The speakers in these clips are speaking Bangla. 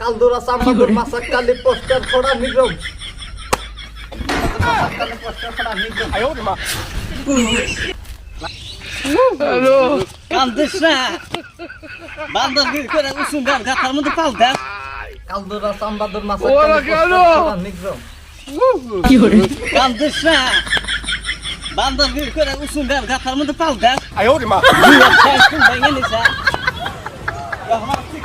কালদুরা চাম্পাদুর মাসাক্কালি পোস্টার ফোড়া নিগম হ্যালো কান্দিস না বান্দর গির করে উসুম গান গাথার মধ্যে পাল দেখ কালদুরা চাম্পাদুর মাসাক্কালি পোস্টার ফোড়া নিগম কান্দিস না বান্দর গির করে উসুম গান গাথার মধ্যে পাল দেখ আয়োরে মা তুই এখন বাইঙ্গে নিছা রহমান ঠিক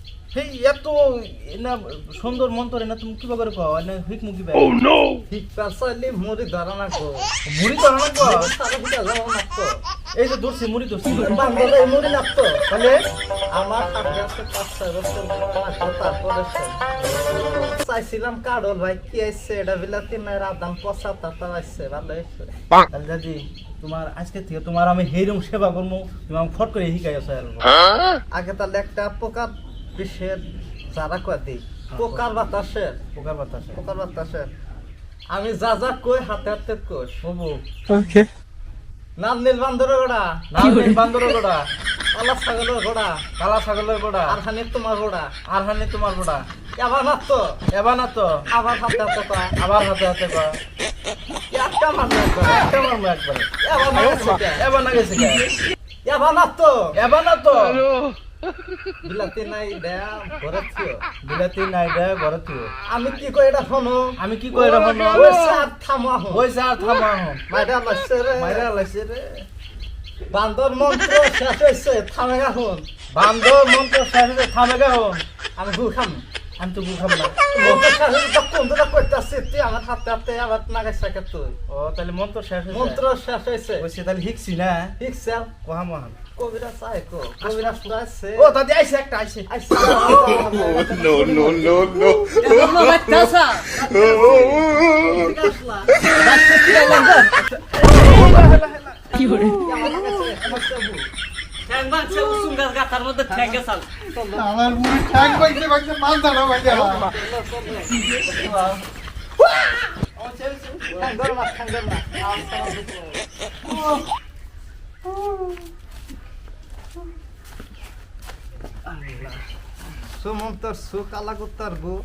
সেই এত না সুন্দর মন্তরে না তুমি কিবা করে কও? না হিক মুড়ি ধরা না কো মুড়ি তো না কও সারা ফুটা যাও না তো এই যে দূরছি দূরছি বান্দরে মুড়ি লাগতো তাহলে আমার হাতে আছে পাঁচ ছয় বছর লাগতো তারপরে চাইছিলাম কারোর ভাই কি আইছে? এটা বিলাতি নাই রাধান পচা তাতা আইছে ভালো দাদি তোমার আজকে থেকে তোমার আমি হেরম সেবা করব তুমি আমাকে ফট করে শিখাই আছো আর আগে তাহলে একটা পোকার বিষের যারা কয় পোকার বাতাসের পোকার বাতাস। পোকার বাতাসের আমি যা যা কই হাতে হাতে কোষ বাবু নাম নীল বান্দরের গোড়া নাম নেই বান্দর গোড়া কালা ছাগলের গোড়া কালা ছাগলের গোড়া আর খানি তোমার গোড়া আর হানি তোমার গোড়া। এবার না তো এবার না তো। আবার হাতে হাতে কয় আবার হাতে হাতে করা একটা মারলো একবার। একটা মারবো একবারে। এবার না গেছে কে? এবার না গেছে কে? এবার না তো। এবার না তো। বিলাতি নাই দেয়া ঘরে থিও। বিলাতি নাই দে ঘরে থিও আমি কি কই এটা শোনো? আমি কি কই এটা না ওই সার থামা হো ওই সার থামা হো মাইরা লাইছে রে মাইরা লাইছে রে বান্দর মন্ত্র শেষ হইছে থামে এখন বান্দর মন্ত্র শেষ হইছে থামে গে হন আমি ঘুর খাম। আমি তো বুঝাম না। কোনটা করতেছি তুই আমার হাতে হাতে আবার নাগাই সাকে তুই। ও তাহলে মন্ত্র শেষ হয়েছে? মন্ত্র শেষ হয়েছে। ওইসে তাহলে হিকছি না? স্যার কোহা মহান? কবিরা চাই কো কবিরা শুনাইছে ও দাদি আইছে একটা আইছে. বাচ্চা গাথার মধ্যে ঠ্যাং গেছাল আমার মুড়ি ঠ্যাং পাইছে পাইছে মাল দাঁড়া ভাই খাঙ্গর না খাঙ্গর সুখ আলা কুত্তার গো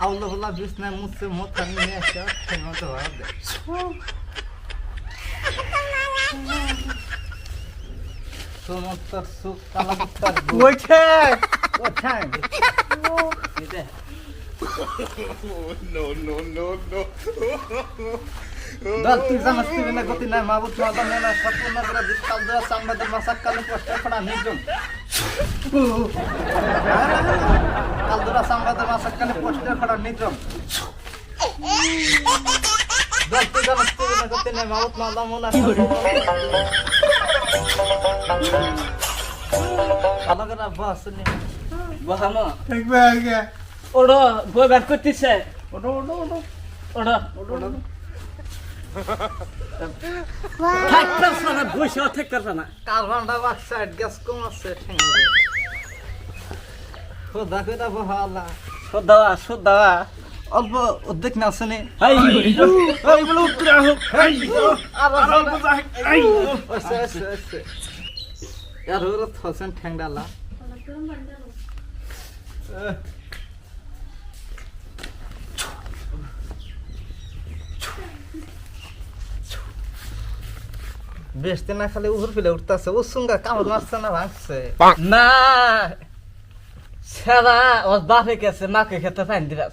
আউলা বলা বিছনায় মুছে মোথা নিয়ে আসা দে সুমন্তর সুখ আলা কুত্তার গো ওই ঠ্যাং ও ঠ্যাং No, no, no, no. দল তুই জানাস তুই না গতি নাই মাদা মেলা মাসাক কালে নিজম কাল দুরা মাসাক কালে পোস্টার ফড়া নিজম দল তুই জানাস তুই না গতি নাই মাবুত মাদা মেলা ভালো করে বস নি বহানো দেখবে আগে। ওড়ো বই বের করতেছে। ওটো ওটো ওটো ওড়ো। থাকতে না বসে অল্প অর্ধেক না আসলে। ঠ্যাংডালা। বেসতে না খালে উহুর ফেলে উঠতেছে। ও সুঙ্গা কামড় মারছে না ভাঙছে। না সেবা ওর বাপে গেছে মাকে খেতে পাইন দিলাম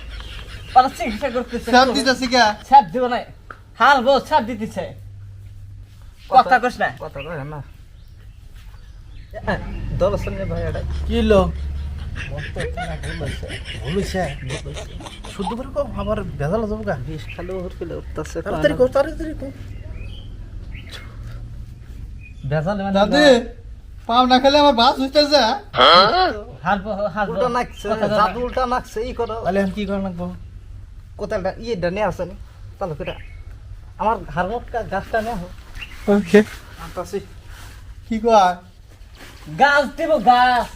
ওরা চিকিৎসা করতেছে। চাপ দিতেছি কে? ছাপ দিব না হাল বউ ছাপ দিতেছে। কথা কস না। কথা কয় না। দলছেন ভাই এটা। কি লো মস্ত না ভুল হয়েছে ভুল হইছে শুদ্ধ করে কো আমার ভেজাল যাব গা। বিষ খালি ওর উঠতেছে তাড়াতাড়ি কর তাড়াতাড়ি কর। ভেজাল মানে দাদি পাও না খেলে আমার বাস হইতেছে হাল বউ হাল বউ উল্টা নাকছে জাদু উল্টা নাকছে ই করো। তাহলে আমি কি করা লাগবো? কোথালটা ইয়েটা নিয়ে আসে নি তাহলে করে আমার হারমোট গাছটা হোক ওকে। আনতাছি। কি কয়? গাছ দিব গাছ।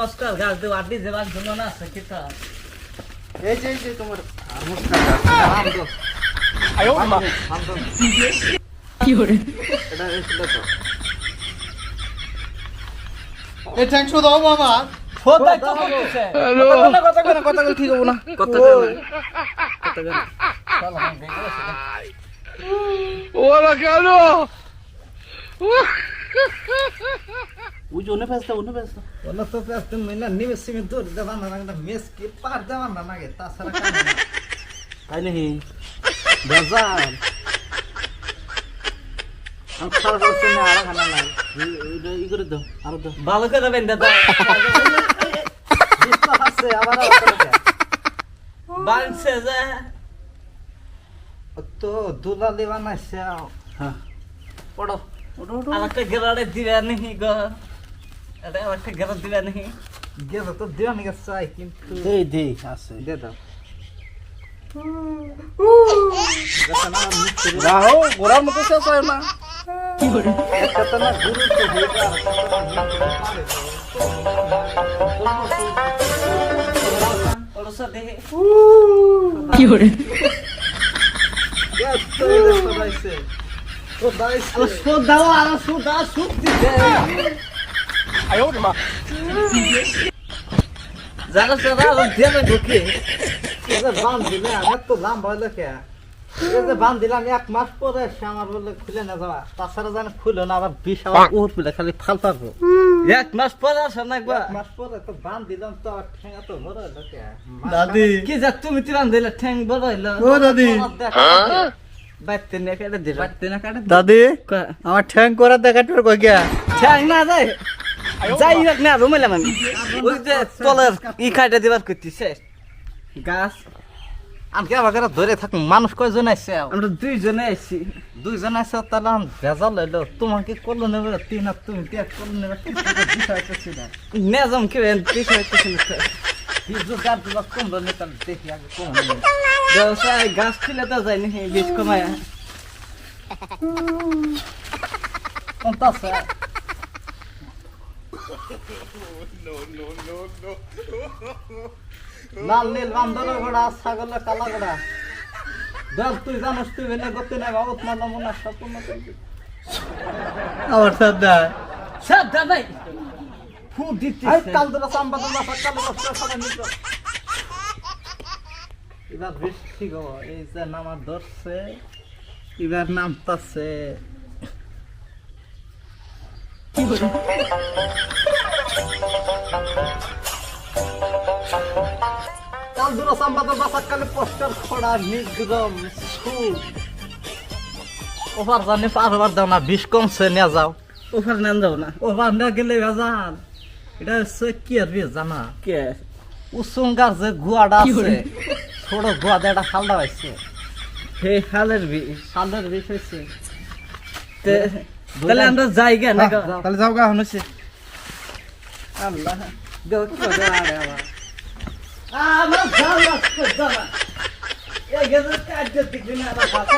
নষ্ট গাছ দিব। আড্ডি দেবার জন্য না আছে কিতা এই যে এই যে তোমার হারমোট গাছ। আম দো আয়ো মা। আম দো কি করে এটা এসলে তো এই ট্যাঙ্কশো দাও মামা ওই যে অন্য অন্য তো সিমে দূর দেবা না না মেস কি পার দেবা না নাগে তাছাড়া তাই নাকি? করছি না আর খানা নাই। ই করে দাও আরও দাও। ভালো করে বেঁধে দাও বিশ্বাস আছে আবার বানছে যে তো দুলালি বানাইছে হ্যাঁ পড়ো ওটা ওটা আর একটা গেরাড়ে দিবে নাহি গো এটা আর একটা গেরাড় দিবে নাহি গেছে তো দেওয়া নিকে চাই কিন্তু দেই দেই আছে দে দাও গেছে না মিষ্টি রাহো গোড়ার মতো শেষ হয় না একটা তো না গুরু তো দাও সুদ দিতে। যারা যারা ঢুকে বান দিলে আমি তো লাম ভয় কে? যে বান দিলাম এক মাস পরে এসে আমার বলে খুলে না যাওয়া। তাছাড়া জানে খুলে না আবার বিষ আবার উঠ পেলে খালি ফাল পারব এক মাস পরে আসো না একবার। মাস পরে তো বান দিলাম তো আর ঠেঙা তো দাদি। কি যা তুমি তিরান দিলে ঠ্যাং বড় হইল। ও দাদি। বাইতে নিয়ে কেটে দিল। বাইতে না কেটে দাদি আমার ঠ্যাং করা দেখা তোর কই গিয়া? ঠ্যাং না যায়। যাই হোক না রুমেলাম আমি ওই যে তলের ই খাইটা দিবার করতেছে গাছ আমি আবার করে ধরে থাকুন মানুষ কয়জন আছে আমরা দুইজনে আইছি দুইজন আছে তাহলে আমি ভেজাল হইল তোমাকে করল নেবে তিন হাত তুমি পেট করল নেবে নেজম কি বিষয় বিজু কমলো নে তাহলে দেখি আগে কম ব্যবসায় গাছ খুলে তো যায় নাকি বীজ কমায় কমতা আছে লাল নীল বান্দরের ঘোড়া ছাগলের কালা ঘোড়া। দেখ তুই জানিস তুই ভেনে করতে নাই বাবত মারলাম মনে করবি। আমার সব দাদাই ফু দিতে এই কাল চাম্বা দুরা সকালে সবাই নিত এবার বেশ ঠিক হব এই যে নামার ধরছে এবার নামতাছে। দুরা চাম্বা দুরা সকালে পোস্টার খোড়া নিগ্রম ওভার জানি দাও না বিষ কমছে নিয়ে যাও। ওখানে নাম যাও না। ওভার না গেলে ভেজাল। এটা হচ্ছে কি আর বিষ জানা? কে? উসুঙ্গার যে গুয়াটা আছে ছোট হয়েছে। হে হালের বীজ খালের বিষ হয়েছে। তে- তাহলে আমরা যাই গে? না তাহলে যাও গা হনছে আল্লাহ। দেও কি করে আরে আবার আমার জাল লাগছে জানা এই গেছে কাজে দিকে না আবার ভাষা